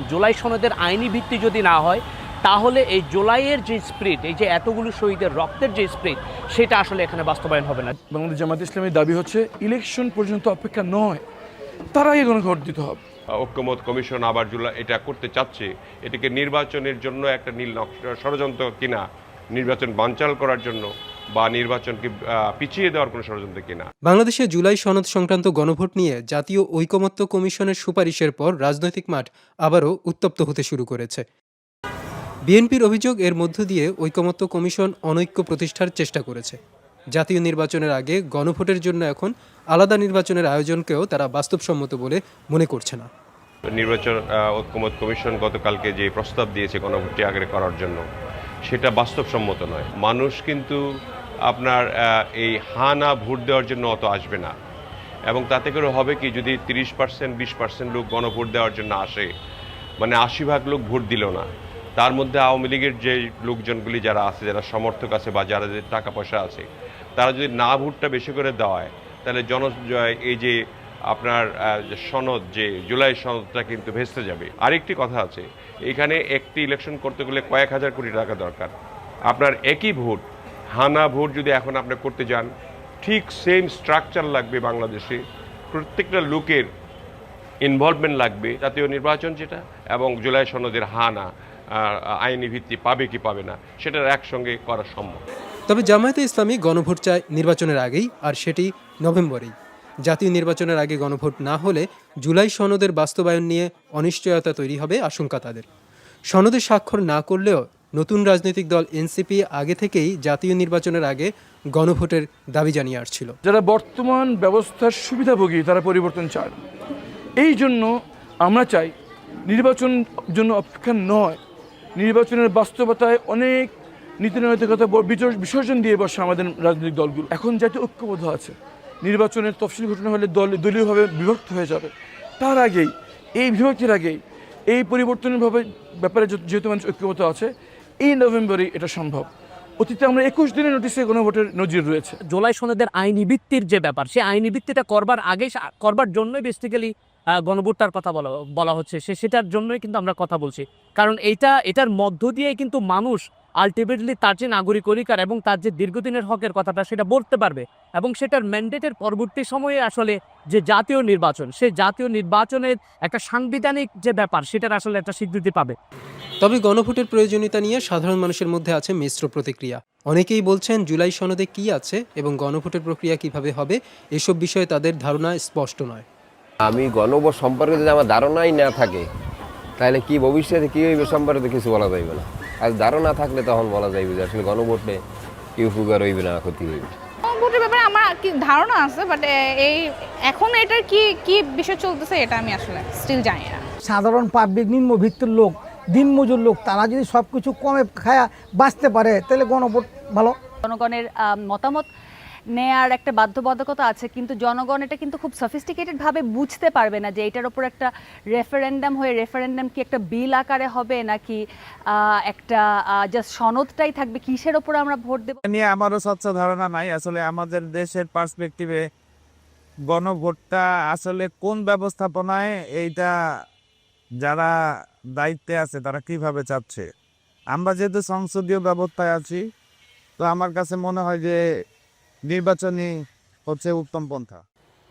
জুলাই সনদের আইনি ভিত্তি যদি না হয় তাহলে এই জুলাইয়ের যে স্প্রিট এই যে এতগুলো শহীদের রক্তের যে স্প্রিট সেটা আসলে এখানে বাস্তবায়ন হবে না। বাংলাদেশ জামাত ইসলামের দাবি হচ্ছে ইলেকশন পর্যন্ত অপেক্ষা নয় তারাই এগুলো ভোট দিতে হবে। ঐক্যমত কমিশন আবার জুলাই এটা করতে চাচ্ছে এটাকে নির্বাচনের জন্য একটা নীল নকশা- ষড়যন্ত্র কিনা নির্বাচন বানচাল করার জন্য বা নির্বাচনকে পিছিয়ে দেওয়ার কোনো ষড়যন্ত্র কিনা। বাংলাদেশে জুলাই সনদ সংক্রান্ত গণভোট নিয়ে জাতীয় ঐকমত্য কমিশনের সুপারিশের পর রাজনৈতিক মাঠ আবারও উত্তপ্ত হতে শুরু করেছে। বিএনপির অভিযোগ এর মধ্য দিয়ে ঐকমত্য কমিশন অনৈক্য প্রতিষ্ঠার চেষ্টা করেছে। জাতীয় নির্বাচনের আগে গণভোটের জন্য এখন আলাদা নির্বাচনের আয়োজনকেও তারা বাস্তবসম্মত বলে মনে করছে না। নির্বাচন ঐক্যমত কমিশন গতকালকে যে প্রস্তাব দিয়েছে গণভোটটি আগে করার জন্য সেটা বাস্তবসম্মত নয়। মানুষ কিন্তু আপনার এই হা না ভোট দেওয়ার জন্য অত আসবে না। এবং তাতে করে হবে কি, যদি তিরিশ পার্সেন্ট, বিশ পার্সেন্ট লোক গণভোট দেওয়ার জন্য আসে মানে আশি ভাগ লোক ভোট দিল না। তার মধ্যে আওয়ামী লীগের যে লোকজনগুলি যারা আছে, যারা সমর্থক আছে বা যারা টাকা পয়সা আছে, তারা যদি না ভোটটা বেশি করে দেওয়ায়, তাহলে জন এই যে আপনার সনদ, যে জুলাই সনদটা কিন্তু ভেস্তে যাবে। আরেকটি কথা আছে, এখানে একটি ইলেকশন করতে গেলে কয়েক হাজার কোটি টাকা দরকার। আপনার একই ভোট হানা ভোট যদি এখন আপনি করতে যান, ঠিক সেম স্ট্রাকচার লাগবে বাংলাদেশে। প্রত্যেকটা লোকের ইনভলভমেন্ট লাগবে, জাতীয় নির্বাচন যেটা, এবং জুলাই সনদের হানা আইনি ভিত্তি পাবে কি পাবে না, সেটার একসঙ্গে করা সম্ভব। তবে জামায়াতে ইসলামী গণভোট চায় নির্বাচনের আগেই, আর সেটি নভেম্বরেই। জাতীয় নির্বাচনের আগে গণভোট না হলে জুলাই সনদের বাস্তবায়ন নিয়ে অনিশ্চয়তা তৈরি হবে আশঙ্কা তাদের। সনদে স্বাক্ষর না করলেও নতুন রাজনৈতিক দল এনসিপি আগে থেকেই জাতীয় নির্বাচনের আগে গণভোটের দাবি জানিয়ে আসছিল। যারা বর্তমান ব্যবস্থার সুবিধাভোগী, তারা পরিবর্তন চায়। এই জন্য আমরা চাই নির্বাচন জন্য অপেক্ষা নয়, নির্বাচনের বাস্তবতায় অনেক নীতিনৈতিকতা ব- বিচর- বিসর্জন দিয়ে বসে আমাদের রাজনৈতিক দলগুলো। এখন যাতে ঐক্যবদ্ধ আছে। নির্বাচনের তফসিল ঘটনা হলে দল দলীয়ভাবে বিভক্ত হয়ে যাবে। তার আগেই, এই বিভক্তির আগেই, এই পরিবর্তনের ভাবে ব্যাপারে যেহেতু মানুষ ঐক্যবদ্ধ আছে এই নভেম্বরে এটা সম্ভব। অতীতে আমরা একুশ দিনের নোটিশে গণভোটের নজির রয়েছে। জুলাই সনদের আইনি ভিত্তির যে ব্যাপার সেই আইনি ভিত্তিটা করবার আগে করবার জন্যই বেসিক্যালি গণভোটটার কথা বলা বলা হচ্ছে। সে সেটার জন্যই কিন্তু আমরা কথা বলছি। কারণ এইটা, এটার মধ্য দিয়ে কিন্তু মানুষ আলটিমেটলি তার যে নাগরিক অধিকার এবং তার যে দীর্ঘদিনের হকের কথাটা সেটা বলতে পারবে এবং সেটার ম্যান্ডেটের পরবর্তী সময়ে আসলে যে জাতীয় নির্বাচন সেই জাতীয় নির্বাচনের একটা সাংবিধানিক যে ব্যাপার সেটার আসলে একটা স্বীকৃতি পাবে। তবে গণভোটের প্রয়োজনীয়তা নিয়ে সাধারণ মানুষের মধ্যে আছে মিশ্র প্রতিক্রিয়া। অনেকেই বলছেন জুলাই সনদে কি আছে এবং গণভোটের প্রক্রিয়া কীভাবে হবে এসব বিষয়ে তাদের ধারণা স্পষ্ট নয়। আমি গণভোট সম্পর্কে যদি আমার ধারণাই না থাকে তাহলে কি ভবিষ্যতে কী হইবে সম্পর্কে কিছু বলা যাইবে না। আর ধারণা থাকলে তখন বলা যায় যে আসলে গণভোটে কি উপকার হইবে না ক্ষতি হইবে। গণভোটের ব্যাপারে আমার কি ধারণা আছে বাট এই এখন এটার কি কি বিষয় চলতেছে এটা আমি আসলে স্টিল জানি না। সাধারণ পাবলিক নিম্নবিত্তের লোক দিনমজুর লোক তারা যদি সব কিছু কমে খায়া বাঁচতে পারে তাহলে গণভোট ভালো। জনগণের মতামত নেয়ার একটা বাধ্যবাধকতা আছে, কিন্তু জনগণ এটা কিন্তু খুব সফিস্টিকেটেড ভাবে বুঝতে পারবে না যে এটার উপর একটা রেফারেন্ডাম হয়ে রেফারেন্ডাম কি একটা বিল আকারে হবে নাকি একটা জাস্ট সনদটাই থাকবে, কিসের ওপর আমরা ভোট দেব? নিয়ে আমারও স্বচ্ছ ধারণা নাই। আসলে আমাদের দেশের পার্সপেক্টিভে গণভোটটা আসলে কোন ব্যবস্থাপনায় এইটা যারা দায়িত্বে আছে তারা কীভাবে চাচ্ছে? আমরা যেহেতু সংসদীয় ব্যবস্থায় আছি, তো আমার কাছে মনে হয় যে নির্বাচনী হচ্ছে উত্তম পন্থা।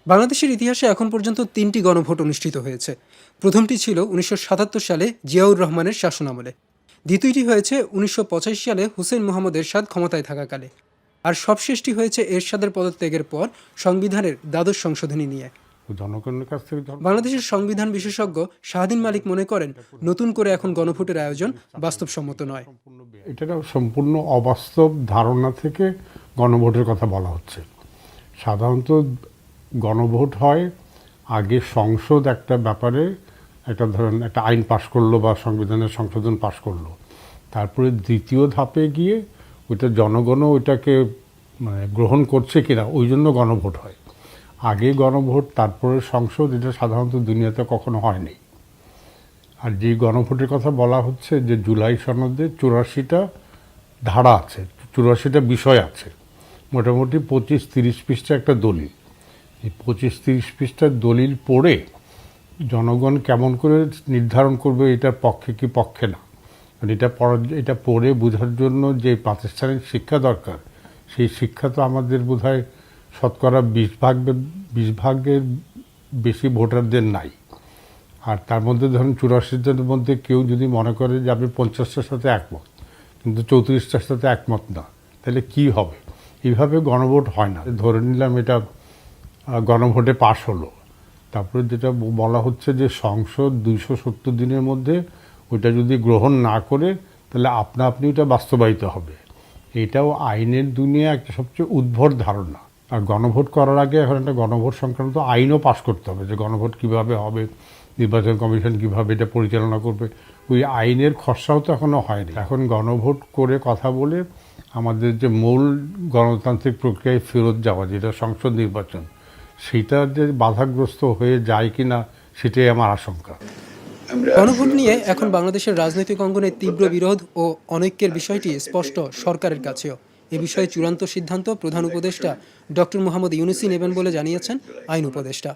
বাংলাদেশের ইতিহাসে এখন পর্যন্ত তিনটি গণভোট অনুষ্ঠিত হয়েছে। প্রথমটি ছিল উনিশশো সাতাত্তর সালে জিয়াউর রহমানের শাসনামলে। দ্বিতীয়টি হয়েছে উনিশশো সালে হুসেন মোহাম্মদ এরশাদ ক্ষমতায় থাকাকালে। আর সবশেষটি হয়েছে এরশাদের পদত্যাগের পর সংবিধানের দ্বাদশ সংশোধনী নিয়ে। জনগণের কাছ থেকে বাংলাদেশের সংবিধান বিশেষজ্ঞ শাহদিন মালিক মনে করেন নতুন করে এখন গণভোটের আয়োজন বাস্তবসম্মত নয়। এটা সম্পূর্ণ অবাস্তব ধারণা থেকে গণভোটের কথা বলা হচ্ছে। সাধারণত গণভোট হয় আগে সংসদ একটা ব্যাপারে একটা ধরেন একটা আইন পাশ করল বা সংবিধানের সংশোধন পাশ করল। তারপরে দ্বিতীয় ধাপে গিয়ে ওইটা জনগণও ওইটাকে মানে গ্রহণ করছে কিনা, ওই জন্য গণভোট হয়। আগে গণভোট, তারপরে সংসদ, এটা সাধারণত দুনিয়াতে কখনো হয়নি। আর যে গণভোটের কথা বলা হচ্ছে যে জুলাই সনদে চুরাশিটা ধারা আছে, চুরাশিটা বিষয় আছে। মোটামুটি পঁচিশ তিরিশ পৃষ্ঠা একটা দলিল। এই পঁচিশ তিরিশ পৃষ্ঠার দলিল পড়ে জনগণ কেমন করে নির্ধারণ করবে এটার পক্ষে কি পক্ষে না? এটা পড়ার এটা পড়ে বোঝার জন্য যে প্রাতিষ্ঠানিক শিক্ষা দরকার, সেই শিক্ষা তো আমাদের বোধহয় শতকরা বিশ ভাগ বিশ ভাগের বেশি ভোটারদের নাই। আর তার মধ্যে ধরুন চুরাশি জনের মধ্যে কেউ যদি মনে করে যে আমি পঞ্চাশটার সাথে একমত, কিন্তু চৌত্রিশটার সাথে একমত না, তাহলে কি হবে? এইভাবে গণভোট হয় না। ধরে নিলাম এটা গণভোটে পাশ হলো। তারপরে যেটা বলা হচ্ছে যে সংসদ দুইশো সত্তর দিনের মধ্যে ওইটা যদি গ্রহণ না করে, তাহলে আপনা আপনি ওটা বাস্তবায়িত হবে। এটাও আইনের দুনিয়া একটা সবচেয়ে উদ্ভট ধারণা। আর গণভোট করার আগে এখন একটা গণভোট সংক্রান্ত আইনও পাশ করতে হবে যে গণভোট কীভাবে হবে, নির্বাচন কমিশন কীভাবে এটা পরিচালনা করবে। ওই আইনের খসড়াও তো এখনও হয়নি। এখন গণভোট করে কথা বলে আমাদের যে মূল গণতান্ত্রিক প্রক্রিয়ায় ফেরত যাওয়া যেটা সংসদ নির্বাচন সেটা যে বাধাগ্রস্ত হয়ে যায় কিনা সেটাই আমার আশঙ্কা। গণভোট নিয়ে এখন বাংলাদেশের রাজনৈতিক অঙ্গনে তীব্র বিরোধ ও অনৈক্যের বিষয়টি স্পষ্ট সরকারের কাছেও। এ বিষয়ে চূড়ান্ত সিদ্ধান্ত প্রধান উপদেষ্টা ডক্টর মোহাম্মদ ইউনুসি নেবেন বলে জানিয়েছেন আইন উপদেষ্টা।